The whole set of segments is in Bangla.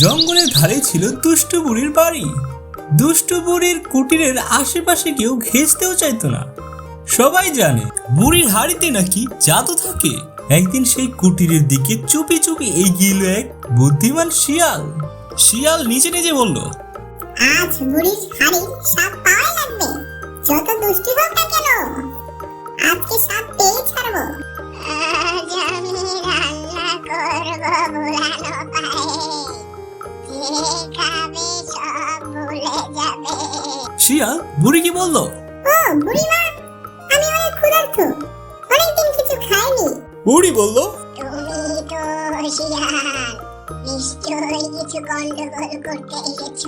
জঙ্গলের ধারে ছিল দুষ্টু বুড়ির বাড়ি। দুষ্টু বুড়ির কুটিরের আশেপাশে কেউ ঘেঁচতেও চাইতো না। সবাই জানে বুড়ির হাড়িতে নাকি জাদু থাকে। একদিন সেই কুটিরের দিকে চুপি চুপি এগিয়ে এলো এক বুদ্ধিমান শিয়াল। শিয়াল নিজে নিজে বলল আজ বুড়ির হাড়ির সাপ পাওয়াই লাগবে। যত দুষ্টি হোক না কেন আজকে সাপ পেয়ে ছাড়বো। আজ আমি রান্না করব বুড়ানো খাবে সব ভুলে যাবে। শিয়াল বুড়িকে বলল? ও বুড়িমা আমি অনেক ক্ষুধার্ত অনেকদিন কিছু খাইনি। বুড়ি বলল? তুমি তো শিয়াল নিশ্চয়ই কিছু গন্ডগোল করতে এসেছ।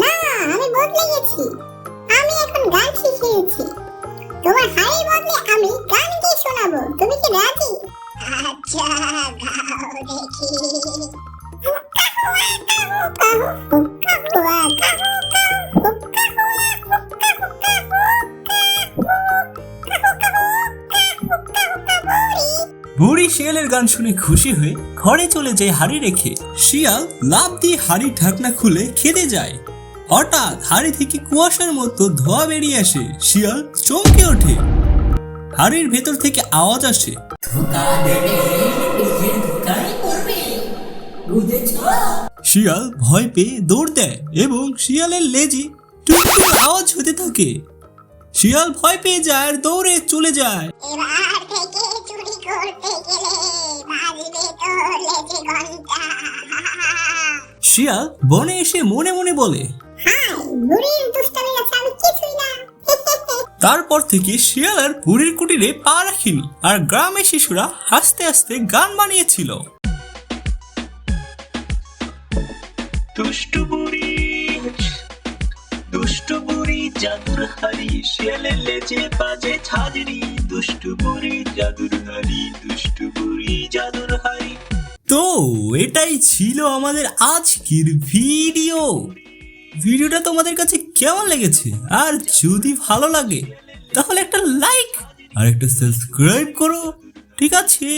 না আমি বদলে গেছি আমি এখন গান শিখিয়েছি। তোমার হাড়ির বদলে আমি গান বুড়ি শিয়ালের গান শুনে খুশি হয়ে ঘরে চলে যায় হাড়ি রেখে। শিয়াল লাভ দিয়ে হাড়ির ঢাকনা খুলে খেতে যায়। হঠাৎ হাড়ি থেকে কুয়াশার মতো ধোয়া বেরিয়ে আসে। শিয়াল চমকে ওঠে। হাড়ির ভেতর থেকে আওয়াজ আসে। শিয়াল ভয় পেয়ে দৌড় দেয় এবং শিয়ালের লেজে টুকটুক আওয়াজ হতে থাকে। শিয়াল ভয় পেয়ে যায় আর দৌড়ে চলে যায়। এবার থেকে চুরি করতে গেলে বাজবে তো লেজে ঘণ্টা। শিয়াল বনে এসে মনে মনে বলে হাই বুড়ির দুষ্টামি আছে আমি কিছুই না। তারপর থেকে শিয়াল আর বুড়ির কুটিরে পা রাখিনি আর গ্রামের শিশুরা হাসতে হাসতে গান বানিয়েছিল। দুষ্টু বুড়ি দুষ্টু বুড়ি জাদুর হারি শেলে লেজে বাজে ছাজরি দুষ্টু বুড়ি জাদুর হারি দুষ্টু বুড়ি জাদুর হারি তো, এটাই ছিল আমাদের আজকের ভিডিও। ভিডিওটা তোমাদের কাছে কেমন লেগেছে? আর যদি ভালো লাগে, তাহলে একটা লাইক আর একটা সাবস্ক্রাইব করো, ঠিক আছে?